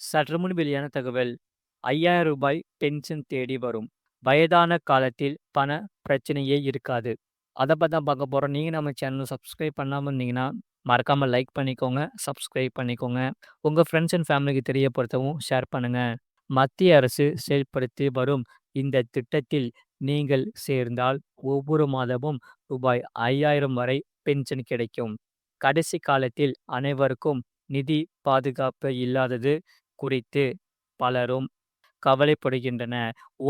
சற்று முன் வெளியான தகவல் ஐயாயிரம் ரூபாய் பென்ஷன் தேடி வரும். வயதான காலத்தில் பண பிரச்சனையே இருக்காது. அதை பற்றி தான் பார்க்க போகிறோம் நீங்கள் நம்ம சேனல் சப்ஸ்கிரைப் பண்ணாமல் இருந்தீங்கன்னா மறக்காமல் லைக் பண்ணிக்கோங்க சப்ஸ்கிரைப் பண்ணிக்கோங்க. உங்கள் ஃப்ரெண்ட்ஸ் அண்ட் ஃபேமிலிக்கு தெரியப்படுத்தவும் ஷேர் பண்ணுங்கள் மத்திய அரசு செயல்படுத்தி வரும் இந்த திட்டத்தில் நீங்கள் சேர்ந்தால் ஒவ்வொரு மாதமும் ரூபாய் ஐயாயிரம் வரை பென்ஷன் கிடைக்கும். கடைசி காலத்தில் அனைவருக்கும் நிதி பாதுகாப்பு இல்லாதது குறித்து பலரும் கவலைப்படுகின்றன.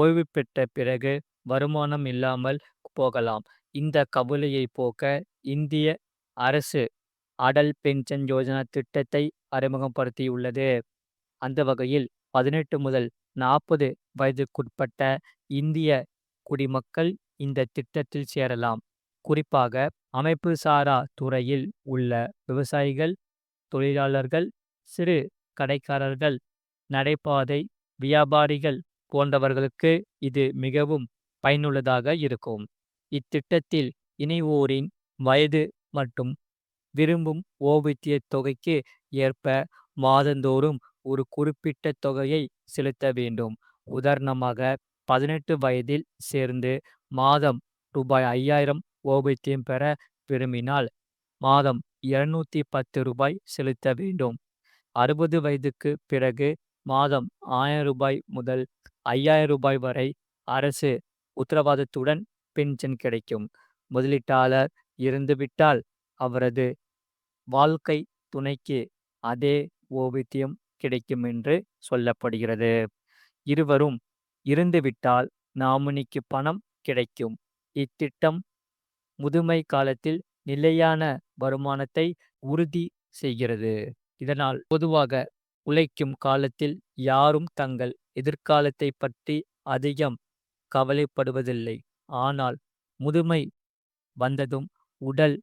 ஓய்வு பெற்ற பிறகு வருமானம் இல்லாமல் போகலாம். இந்த கவலையை போக்க இந்திய அரசு அடல் பென்ஷன் யோஜனா திட்டத்தை அறிமுகப்படுத்தியுள்ளது. அந்த வகையில் பதினெட்டு முதல் நாற்பது வயதுக்குட்பட்ட இந்திய குடிமக்கள் இந்த திட்டத்தில் சேரலாம். குறிப்பாக அமைப்பு சாரா துறையில் உள்ள விவசாயிகள் தொழிலாளர்கள் சிறு கடைக்காரர்கள் நடைபாதை வியாபாரிகள் போன்றவர்களுக்கு இது மிகவும் பயனுள்ளதாக இருக்கும். இத்திட்டத்தில் இணைவோரின் வயது மற்றும் விரும்பும் ஓய்வூதிய தொகைக்கு ஏற்ப மாதந்தோறும் ஒரு குறிப்பிட்ட தொகையை செலுத்த வேண்டும். உதாரணமாக பதினெட்டு வயதில் சேர்ந்து மாதம் ரூபாய் ஐயாயிரம் ஓய்வூதியம் பெற விரும்பினால் மாதம் இருநூத்தி பத்து ரூபாய் செலுத்த வேண்டும். அறுபது வயதுக்கு பிறகு மாதம் ஆயிரம் ரூபாய் முதல் ஐயாயிரம் ரூபாய் வரை அரசு உத்தரவாதத்துடன் பென்ஷன் கிடைக்கும். முதலீட்டாளர் இருந்துவிட்டால் அவரது வாழ்க்கை துணைக்கு அதே ஓவியத்தியம் கிடைக்கும் என்று சொல்லப்படுகிறது. இருவரும் இருந்துவிட்டால் நாமினிக்கு பணம் கிடைக்கும். இத்திட்டம் முதுமை காலத்தில் நிலையான வருமானத்தை உறுதி செய்கிறது. இதனால் பொதுவாக உழைக்கும் காலத்தில் யாரும் தங்கள் எதிர்காலத்தை பற்றி அதிகம் கவலைப்படுவதில்லை. ஆனால் முதுமை வந்ததும் உடல்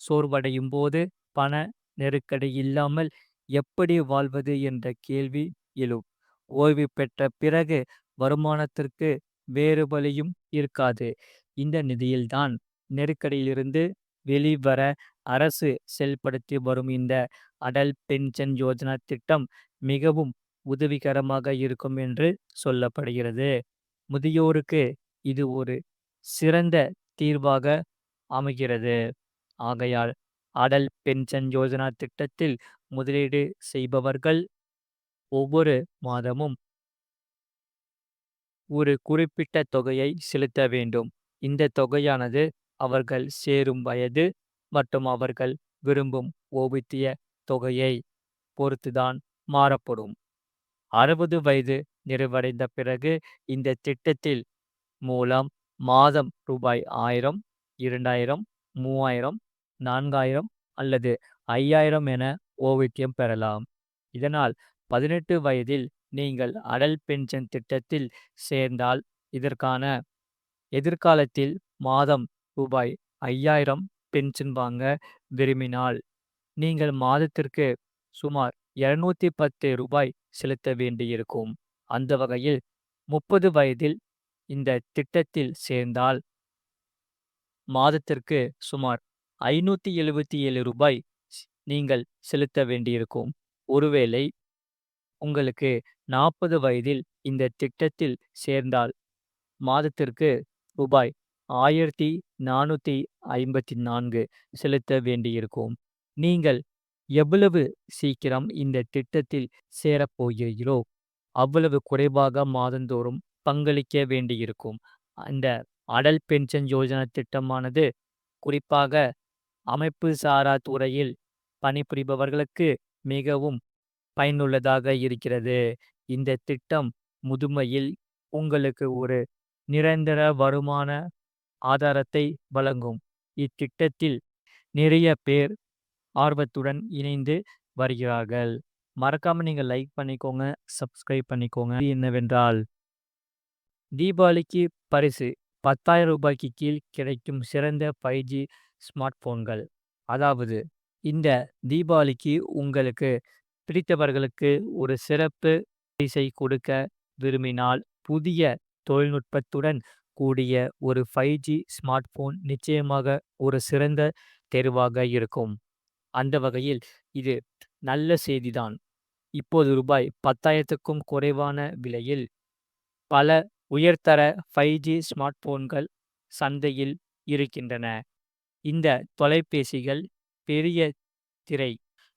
சோர்வடையும் போது பண நெருக்கடி இல்லாமல் எப்படி வாழ்வது என்ற கேள்வி எழும். ஓய்வு பெற்ற பிறகு வருமானத்திற்கு வேறு வழியும் இருக்காது. இந்த நிதியில்தான் நெருக்கடியிலிருந்து வெளிவர அரசு செயல்படுத்தி வரும் இந்த அடல் பென்ஷன் யோஜனா திட்டம் மிகவும் உதவிகரமாக இருக்கும் என்று சொல்லப்படுகிறது. முதியோருக்கு இது ஒரு சிறந்த தீர்வாக அமைகிறது. ஆகையால் அடல் பென்ஷன் யோஜனா திட்டத்தில் முதலீடு செய்பவர்கள் ஒவ்வொரு மாதமும் ஒரு குறிப்பிட்ட தொகையை செலுத்த வேண்டும். இந்த தொகையானது அவர்கள் சேரும் வயது மற்றும் அவர்கள் விரும்பும் ஓய்வூதிய தொகையை பொறுத்துதான் மாறப்படும். அறுபது வயது நிறைவடைந்த பிறகு இந்த திட்டத்தில் மூலம் மாதம் ரூபாய் ஆயிரம் இரண்டாயிரம் மூவாயிரம் நான்காயிரம் அல்லது ஐயாயிரம் என ஓய்வூதியம் பெறலாம். இதனால் பதினெட்டு வயதில் நீங்கள் அடல் பென்ஷன் திட்டத்தில் சேர்ந்தால் இதற்கான எதிர்காலத்தில் மாதம் ரூபாய் ஐயாயிரம் பென்ஷன் வாங்க விரும்பினால். நீங்கள் மாதத்திற்கு சுமார் இருநூத்தி பத்து ரூபாய் செலுத்த வேண்டியிருக்கும். அந்த வகையில் முப்பது வயதில் இந்த திட்டத்தில் சேர்ந்தால் மாதத்திற்கு சுமார் ஐநூத்தி எழுபத்தி ஏழு ரூபாய் நீங்கள் செலுத்த வேண்டியிருக்கும். ஒருவேளை உங்களுக்கு நாற்பது வயதில் இந்த திட்டத்தில் சேர்ந்தால் மாதத்திற்கு ரூபாய் ஆயிரத்தி நானூற்றி ஐம்பத்தி நான்கு செலுத்த வேண்டியிருக்கும். நீங்கள் எவ்வளவு சீக்கிரம் இந்த திட்டத்தில் சேரப்போகிறீர்களோ அவ்வளவு குறைவாக மாதந்தோறும் பங்களிக்க வேண்டியிருக்கும். அந்த அடல் பென்ஷன் யோஜனா திட்டமானது குறிப்பாக அமைப்பு சாரா துறையில் பணிபுரிபவர்களுக்கு மிகவும் பயனுள்ளதாக இருக்கிறது. இந்த திட்டம் முதுமையில் உங்களுக்கு ஒரு நிரந்தர வருமான ஆதாரத்தை வழங்கும். இத்திட்டத்தில் நிறைய பேர் ஆர்வத்துடன் இணைந்து வருகிறார்கள். மறக்காமல் நீங்க லைக் பண்ணிக்கோங்க சப்ஸ்கிரைப் பண்ணிக்கோங்க. என்னவென்றால் தீபாவளிக்கு பரிசு பத்தாயிரம் ரூபாய்க்கு கீழ் கிடைக்கும் சிறந்த ஃபைவ் ஜி ஸ்மார்ட் போன்கள் அதாவது இந்த தீபாவளிக்கு உங்களுக்கு பிடித்தவர்களுக்கு ஒரு சிறப்பு பரிசை கொடுக்க விரும்பினால் புதிய தொழில்நுட்பத்துடன் கூடிய ஒரு ஃபைவ் ஜி ஸ்மார்ட் போன் நிச்சயமாக ஒரு சிறந்த தேர்வாக இருக்கும் அந்த வகையில் இது நல்ல செய்திதான் இப்போது ரூபாய் 10,000க்கும் குறைவான விலையில் பல உயர்தர 5G ஸ்மார்ட் போன்கள் சந்தையில் இருக்கின்றன. இந்த தொலைபேசிகள் பெரிய திரை,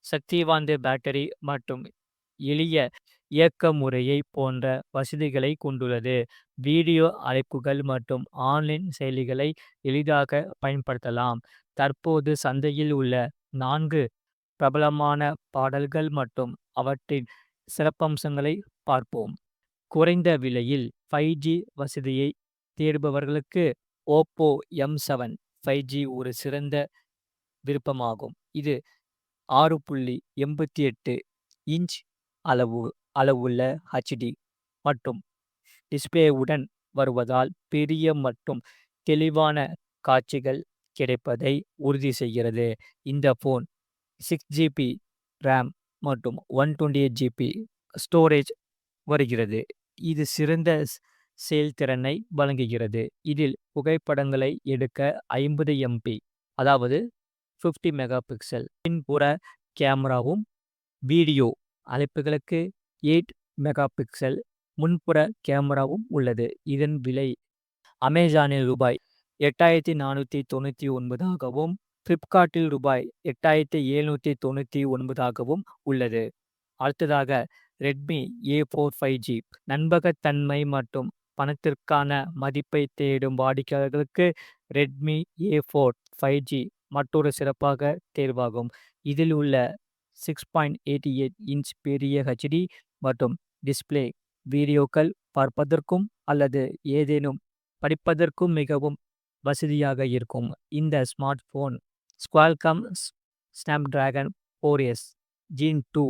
சக்திவாய்ந்த பேட்டரி மற்றும் எளிய இயக்க முறையை போன்ற வசதிகளை கொண்டுள்ளது. வீடியோ அழைப்புகள் மற்றும் ஆன்லைன் செயலிகளை எளிதாக பயன்படுத்தலாம். தற்போது சந்தையில் உள்ள நான்கு பிரபலமான பாடல்கள் மற்றும் அவற்றின் சிறப்பம்சங்களை பார்ப்போம். குறைந்த விலையில் ஃபைவ் ஜி வசதியை தேடுபவர்களுக்கு Oppo M seven five G ஒரு சிறந்த விருப்பமாகும். இது 6.88 இன்ச் அளவு அளவுள்ள ஹச்டி மற்றும் டிஸ்பிளேவுடன் வருவதால் பெரிய மற்றும் தெளிவான காட்சிகள் கிடைப்பதை உறுதி செய்கிறது. இந்த ஃபோன் சிக்ஸ் ஜிபி ரேம் மற்றும் 128GB ஸ்டோரேஜ் வருகிறது. இது சிறந்த செயல்திறனை வழங்குகிறது. இதில் புகைப்படங்களை எடுக்க 50 எம்பி அதாவது ஃபிஃப்டி மெகா பிக்சல் பின்புற கேமராவும், வீடியோ அழைப்புகளுக்கு எயிட் மெகா பிக்சல் முன்புற கேமராவும் உள்ளது. இதன் விலை அமேசானில் ரூபாய் எட்டாயிரத்தி நானூற்றி தொண்ணூற்றி ஒன்பதாகவும் ஃப்ளிப்கார்ட்டில் ரூபாய் எட்டாயிரத்தி எழுநூற்றி தொண்ணூற்றி ஒன்பதாகவும் உள்ளது. அடுத்ததாக Redmi A four five G நண்பகத்தன்மை மற்றும் பணத்திற்கான மதிப்பை தேடும் வாடிக்கையாளர்களுக்கு Redmi A four five G மற்றொரு சிறப்பாக தேர்வாகும். இதில் உள்ள six point eighty eight inch பெரிய ஹெச்டி மற்றும் டிஸ்ப்ளே வீடியோக்கள் பார்ப்பதற்கும் அல்லது ஏதேனும் படிப்பதற்கும் மிகவும் வசதியாக இருக்கும். இந்த smart phone dragon Snapdragon 4எஸ் gen two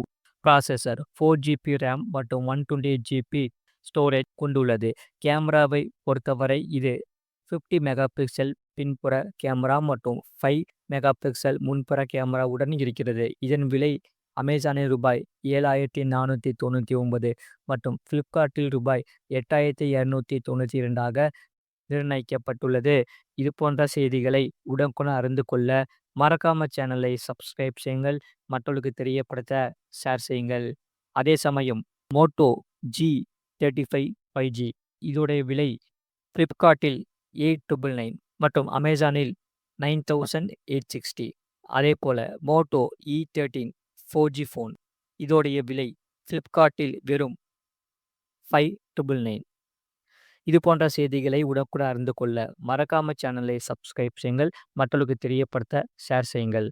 processor, four GB RAM மற்றும் 128GB ஸ்டோரேஜ் கொண்டுள்ளது. கேமராவை பொறுத்தவரை இது ஃபிஃப்டி மெகா பிக்சல் பின்புற கேமரா மற்றும் ஃபைவ் மெகா பிக்சல் முன்புற கேமராவுடன் இருக்கிறது. இதன் விலை அமேசானில் ரூபாய் ஏழாயிரத்தி நானூற்றி தொண்ணூற்றி ஒன்பது மற்றும் ஃப்ளிப்கார்ட்டில் ரூபாய் எட்டாயிரத்தி இரநூத்தி தொண்ணூற்றி இரண்டாக நிர்ணயிக்கப்பட்டுள்ளது. இது போன்ற செய்திகளை உடனுக்குடன் அறிந்து கொள்ள மறக்காம சேனலை சப்ஸ்கிரைப் செய்யுங்கள். மற்றவர்களுக்கு தெரியப்படுத்த ஷேர் செய்யுங்கள். அதே சமயம் Moto G thirty five five G இதோடைய விலை ஃப்ளிப்கார்ட்டில் எயிட் ட்ரிபிள் நைன் மற்றும் அமேசானில் நைன் தௌசண்ட் எயிட் சிக்ஸ்டி அதே போல் Moto E thirteen four G phone இதோடைய விலை ஃப்ளிப்கார்ட்டில் வெறும் 5999. இது போன்ற செய்திகளை உடனுக்குடன் அறிந்து கொள்ள மறக்காம சேனலை சப்ஸ்கிரைப் செய்யுங்கள். மக்களுக்கு தெரியப்படுத்த ஷேர் செய்யுங்கள்.